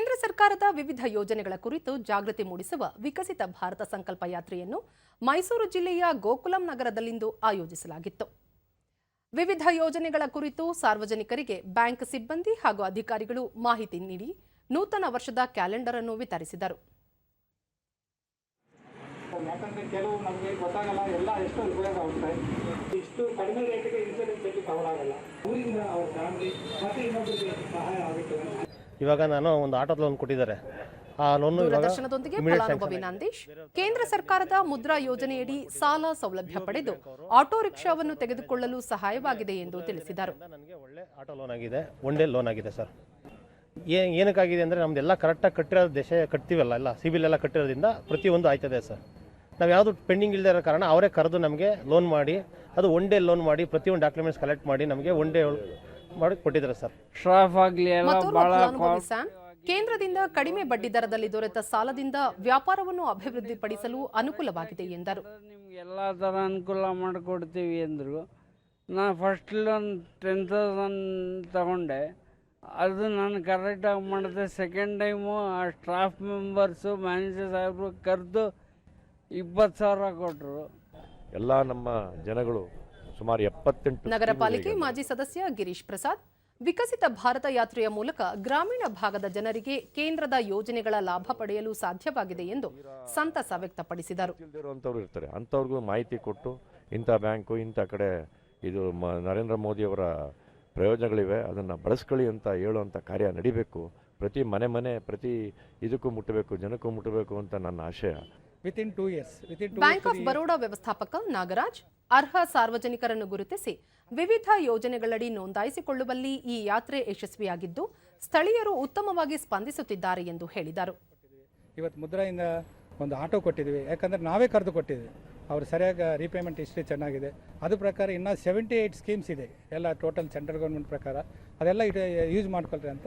ಕೇಂದ್ರ ಸರ್ಕಾರದ ವಿವಿಧ ಯೋಜನೆಗಳ ಕುರಿತು ಜಾಗೃತಿ ಮೂಡಿಸುವ ವಿಕಸಿತ ಭಾರತ ಸಂಕಲ್ಪ ಯಾತ್ರೆಯನ್ನು ಮೈಸೂರು ಜಿಲ್ಲೆಯ ಗೋಕುಲಂ ನಗರದಲ್ಲಿಂದು ಆಯೋಜಿಸಲಾಗಿತ್ತು. ವಿವಿಧ ಯೋಜನೆಗಳ ಕುರಿತು ಸಾರ್ವಜನಿಕರಿಗೆ ಬ್ಯಾಂಕ್ ಸಿಬ್ಬಂದಿ ಹಾಗೂ ಅಧಿಕಾರಿಗಳು ಮಾಹಿತಿ ನೀಡಿ ನೂತನ ವರ್ಷದ ಕ್ಯಾಲೆಂಡರ್ ಅನ್ನು ವಿತರಿಸಿದರು ಇವಾಗ ನಾನು ಒಂದು ಆಟೋ ಲೋನ್ ಕೊಟ್ಟಿದ್ದಾರೆ. ಆ ಲೋನ್ ದೂರದರ್ಶನದೊಂದಿಗೆ ಫಲಾನುಭವಿ ನಂದೀಶ್ ಕೇಂದ್ರ ಸರ್ಕಾರದ ಮುದ್ರಾ ಯೋಜನೆಯಡಿ ಸಾಲ ಸೌಲಭ್ಯ ಪಡೆದು ಆಟೋ ರಿಕ್ಷಾವನ್ನು ತೆಗೆದುಕೊಳ್ಳಲು ಸಹಾಯವಾಗಿದೆ ಎಂದು ತಿಳಿಸಿದರು. ನನಗೆ ಒಳ್ಳೆ ಆಟೋ ಲೋನ್ ಆಗಿದೆ ಒನ್ ಡೇ ಲೋನ್ ಆಗಿದೆ ಸರ್. ಏ ಏನಕ್ಕಾಗಿದೆ ಅಂದರೆ ನಮ್ದೆಲ್ಲ ಕರೆಕ್ಟಾಗಿ ಕಟ್ಟಿರೋ ದೇಶ ಕಟ್ತೀವಲ್ಲ ಎಲ್ಲ ಸಿಬಿಲ್ ಎಲ್ಲ ಕಟ್ಟಿರೋದ್ರಿಂದ ಪ್ರತಿಯೊಂದು ಆಯ್ತದೆ ಸರ್. ನಾವು ಯಾವುದು ಪೆಂಡಿಂಗ್ ಇಲ್ಲದೆ ಇರೋ ಕಾರಣ ಅವರೇ ಕರೆದು ನಮಗೆ ಲೋನ್ ಮಾಡಿ ಅದು ಒನ್ ಡೇ ಲೋನ್ ಮಾಡಿ ಪ್ರತಿಯೊಂದು ಡಾಕ್ಯುಮೆಂಟ್ಸ್ ಕಲೆಕ್ಟ್ ಮಾಡಿ ನಮಗೆ ಒನ್ ಡೇ ಮಾಡಿ ಕೊಟ್ಟಿದ್ದಾರೆ ಸರ್. ಸ್ಟ್ರಾಫ್ ಆಗಲಿ ಎಲ್ಲ ಮತ್ತೋರ್ವ ಭಾಳ ಫಲಾನುಭವಿ ಸ್ಯಾಮ್ ಕೇಂದ್ರದಿಂದ ಕಡಿಮೆ ಬಡ್ಡಿ ದರದಲ್ಲಿ ದೊರೆತ ಸಾಲದಿಂದ ವ್ಯಾಪಾರವನ್ನು ಅಭಿವೃದ್ಧಿಪಡಿಸಲು ಅನುಕೂಲವಾಗಿದೆ ಎಂದರು. ನಿಮ್ಗೆ ಎಲ್ಲ ಥರ ಅನುಕೂಲ ಮಾಡಿಕೊಡ್ತೀವಿ ಅಂದರು. ನಾನು ಫಸ್ಟ್ ಲೋನ್ ಟೆನ್ ತೌಸಂಡ್ ತಗೊಂಡೆ. ಅದು ನಾನು ಕರೆಕ್ಟಾಗಿ ಮಾಡಿದೆ. ಸೆಕೆಂಡ್ ಟೈಮು ಆ ಸ್ಟಾಫ್ ಮೆಂಬರ್ಸು ಮ್ಯಾನೇಜರ್ ಸಾಹೇಬರು ಕರೆದು ಇಪ್ಪತ್ತು ಸಾವಿರ ಕೊಟ್ಟರು ಎಲ್ಲ ನಮ್ಮ ಜನಗಳು ಸುಮಾರು ಎಪ್ಪತ್ತೆಂಟು ನಗರ ಪಾಲಿಕೆ ಮಾಜಿ ಸದಸ್ಯ ಗಿರೀಶ್ ಪ್ರಸಾದ್ ವಿಕಸಿತ ಭಾರತ ಯಾತ್ರೆಯ ಮೂಲಕ ಗ್ರಾಮೀಣ ಭಾಗದ ಜನರಿಗೆ ಕೇಂದ್ರದ ಯೋಜನೆಗಳ ಲಾಭ ಪಡೆಯಲು ಸಾಧ್ಯವಾಗಿದೆ ಎಂದು ಸಂತಸ ವ್ಯಕ್ತಪಡಿಸಿದರು. ಇರ್ತಾರೆ. ಅಂಥವ್ರಿಗೂ ಮಾಹಿತಿ ಕೊಟ್ಟು ಇಂಥ ಬ್ಯಾಂಕು ಇಂಥ ಕಡೆ ಇದು ನರೇಂದ್ರ ಮೋದಿಯವರ ಪ್ರಯೋಜನಗಳಿವೆ ಅದನ್ನು ಬಳಸ್ಕೊಳ್ಳಿ ಅಂತ ಹೇಳುವಂಥ ಕಾರ್ಯ ನಡಿಬೇಕು. ಪ್ರತಿ ಮನೆ ಮನೆ ಪ್ರತಿ ಇದಕ್ಕೂ ಮುಟ್ಟಬೇಕು ಜನಕ್ಕೂ ಮುಟ್ಟಬೇಕು ಅಂತ ನನ್ನ ಆಶಯ. Within two years bank of Baroda ವ್ಯವಸ್ಥಾಪಕ ನಾಗರಾಜ್ ಅರ್ಹ ಸಾರ್ವಜನಿಕರನ್ನು ಗುರುತಿಸಿ ವಿವಿಧ ಯೋಜನೆಗಳಡಿ ನೋಂದಾಯಿಸಿಕೊಳ್ಳುವಲ್ಲಿ ಈ ಯಾತ್ರೆ ಯಶಸ್ವಿಯಾಗಿದ್ದು, ಸ್ಥಳೀಯರು ಉತ್ತಮವಾಗಿ ಸ್ಪಂದಿಸುತ್ತಿದ್ದಾರೆ ಎಂದು ಹೇಳಿದರು. ಇವತ್ತು ಮುದ್ರಾಯಿಂದ ಒಂದು ಆಟೋ ಕೊಟ್ಟಿದ್ದೀವಿ. ಯಾಕಂದ್ರೆ ನಾವೇ ಕರೆದು ಕೊಟ್ಟಿದ್ವಿ ಅವರು ಸರಿಯಾಗಿ ರೀಪೇಮೆಂಟ್ ಹಿಸ್ಟ್ರಿ ಚೆನ್ನಾಗಿದೆ. ಅದು ಪ್ರಕಾರ ಇನ್ನೂ ಸೆವೆಂಟಿ ಏಯ್ಟ್ ಸ್ಕೀಮ್ಸ್ ಇದೆ. ಎಲ್ಲ ಟೋಟಲ್ ಸೆಂಟ್ರಲ್ ಗೌರ್ಮೆಂಟ್ ಪ್ರಕಾರ. ಅದೆಲ್ಲ ಯೂಸ್ ಮಾಡ್ಕೊಳ್ರಿ ಅಂತ.